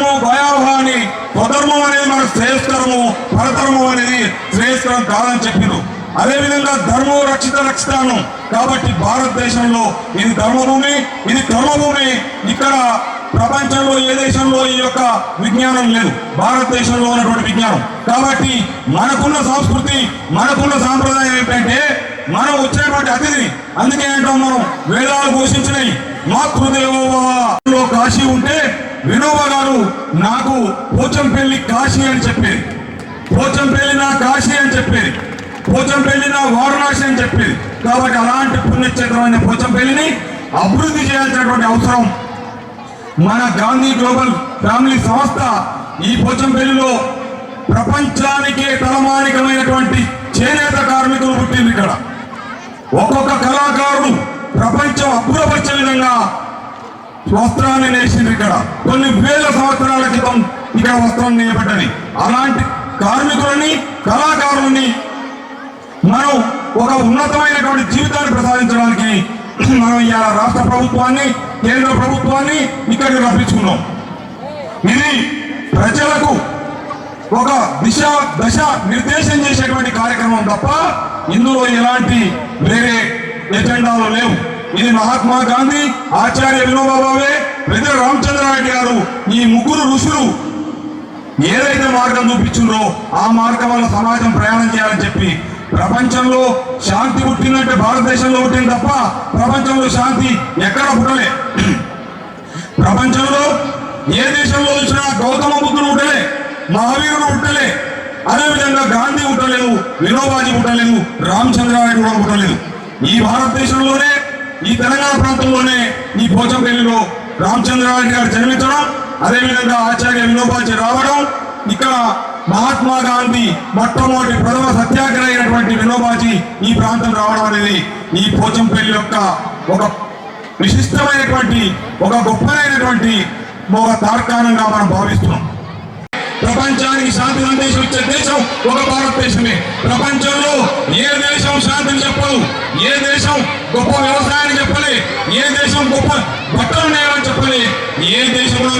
ధర్మం భయావహాని స్వధర్మం అనేది మన శ్రేయస్కరము పరధర్మం అనేది శ్రేయస్కరం కాదని చెప్పారు అదేవిధంగా ధర్మం రక్షిత రక్షితాను. కాబట్టి భారతదేశంలో ఇది ధర్మభూమి ఇది కర్మభూమి. ఇక్కడ ప్రపంచంలో ఏ దేశంలో ఈ యొక్క విజ్ఞానం లేదు? భారతదేశంలో ఉన్నటువంటి విజ్ఞానం. కాబట్టి మనకున్న సంస్కృతి మనకున్న సాంప్రదాయం ఏంటంటే మనం వచ్చినటువంటి అతిథిని. అందుకే అంటాం మనం వేదాలు ఘోషించినాయి మాతృదేవోభవ కాశీ ఉంటే వినోబా గారు నాకు పోచంపల్లి కాశీ అని చెప్పేది. పోచంపల్లి నా కాశీ అని చెప్పేది. పోచంపల్లి నా వారణాసి అని చెప్పేది. కాబట్టి అలాంటి పుణ్యక్షేత్రమైన పోచంపల్లిని అభివృద్ధి చేయాల్సినటువంటి అవసరం మన గాంధీ గ్లోబల్ ఫ్యామిలీ సంస్థ ఈ పోచంపల్లిలో ప్రపంచానికే తలమానికమైనటువంటి చేనేత కార్మికులు పుట్టింది ఇక్కడ. ఒక్కొక్క కళాకారుడు ప్రపంచం అబ్బురపరిచే విధంగా వస్త్రాన్ని నేసింది ఇక్కడ. కొన్ని వేల సంవత్సరాల క్రితం ఇక్కడ వస్త్రం నేయబడ్డది. అలాంటి కార్మికులని కళాకారులని మనం ఒక ఉన్నతమైనటువంటి జీవితాన్ని ప్రసాదించడానికి మనం ఇవాళ రాష్ట్ర ప్రభుత్వాన్ని కేంద్ర ప్రభుత్వాన్ని ఇక్కడికి రప్పించుకున్నాం. ఇది ప్రజలకు ఒక దిశ దశ నిర్దేశం చేసేటువంటి కార్యక్రమం తప్ప ఇందులో ఎలాంటి వేరే ఎజెండాలు లేవు. ఇది మహాత్మా గాంధీ ఆచార్య వినోబా భావే వెదర్ రామచంద్రారెడ్డి గారు ఈ ముగ్గురు ఋషులు. ఏదైతే మార్గం చూపించిందో ఆ మార్గం వల్ల సమాజం ప్రయాణం చేయాలని చెప్పి ప్రపంచంలో శాంతి పుట్టిందంటే భారతదేశంలో పుట్టింది తప్ప ప్రపంచంలో శాంతి ఎక్కడ పుట్టలే. ప్రపంచంలో ఏ దేశంలో చూసినా గౌతమ బుద్ధుడు పుట్టలే మహావీరుడు పుట్టలే అదేవిధంగా గాంధీ పుట్టలేదు వినోబాజీ పుట్టలేదు రామచంద్రారెడ్డి కూడా పుట్టలేదు. ఈ భారతదేశంలోనే ఈ తెలంగాణ ప్రాంతంలోనే ఈ పోచంపల్లిలో రామచంద్రారెడ్డి గారు జన్మించడం అదేవిధంగా ఆచార్య వినోబాజీ రావడం ఇక్కడ మహాత్మా గాంధీ మొట్టమొదటి ప్రథమ సత్యాగ్రహి అయినటువంటి వినోబాజీ ఈ ప్రాంతం రావడం అనేది ఈ పోచంపల్లి యొక్క ఒక విశిష్టమైనటువంటి ఒక గొప్పదైనటువంటి ఒక తార్కాణంగా మనం భావిస్తున్నాం. ప్రపంచానికి శాంతి సందేశం ఇచ్చే దేశం ఒక భారతదేశమే. ప్రపంచంలో ఏ దేశం శాంతిని చెప్పదు? ఏ దేశం గొప్ప వ్యవసాయాన్ని చెప్పలే? ఏ దేశం గొప్ప బట్టలు నేయమని చెప్పలే? ఏ దేశంలో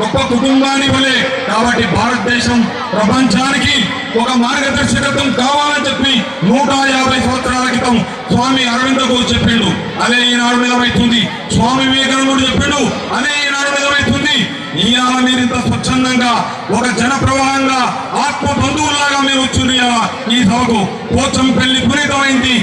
గొప్ప కుటుంబాన్ని ఇవ్వలే? కాబట్టి భారతదేశం ప్రపంచానికి ఒక మార్గదర్శకత్వం కావాలని చెప్పి నూట యాభై సంవత్సరాల క్రితం స్వామి అరవింద గురు చెప్పిండు. అదే ఈనాడు నిలవైతుంది స్వామి వివేకానందుడు చెప్పిండు. అదే ఈనాడు నిలవైతుంది ఈనాడు మీరు ఇంత ఒక జన ప్రవాహంగా ఆత్మ బంధువులాగా మీరు వచ్చింది ఈ సభకు పోచంపల్లి పునీతమైంది.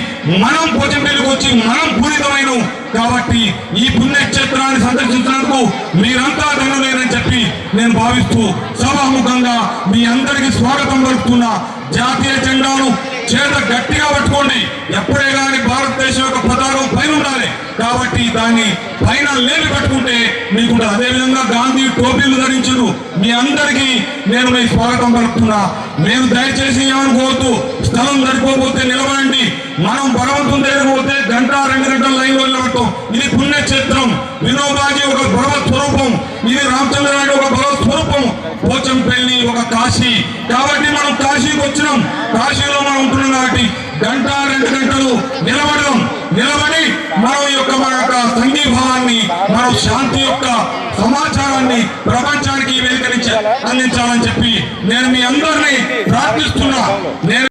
మనం పోచంపల్లికి వచ్చి మనం పునీతమైన కాబట్టి ఈ పుణ్యక్షేత్రాన్ని సందర్శించినందుకు మీరంతా ధనులేనని చెప్పి నేను భావిస్తూ సభాముఖంగా మీ అందరికీ స్వాగతం పలుకుతున్నా. జాతీయ జెండాను చేత గట్టిగా పట్టుకోండి. ఎప్పుడే కానీ భారతదేశం యొక్క పతాకం పైన ఉండాలి కాబట్టి దాన్ని పైన లేపి పట్టుకుంటే మీకు అదేవిధంగా గాంధీ టోపీలు ధరించరు మీ అందరికీ నేను మీ స్వాగతం పలుకుతున్నా. నేను దయచేసి ఏమనుకోవద్దు. స్థలం సరిపోతే నిలబడండి. మనం భగవంతుని దగ్గరకు పోతే గంట రెండు గంటల లైన్లో నిలబడతాం. ఇది పుణ్యక్షేత్రం. వినోబాజీ ఒక భగవత్ స్వరూపం. ఇది రామచంద్రనాయుడు ఒక భగవత్ స్వరూపం. పోచంపల్లి ఒక కాశీ. కాబట్టి మనం కాశీకి వచ్చినాం. కాశీలో మనం ఉంటున్నాం కాబట్టి గంట రెండు గంటలు నిలబడడం నిలబడి మనం ఈ యొక్క మన యొక్క సంఘీభావాన్ని మనం శాంతి యొక్క సమాచారాన్ని ప్రపంచానికి వెలుకరించి అందించాలని చెప్పి నేను మీ అందరినీ ప్రార్థిస్తున్నా. నేను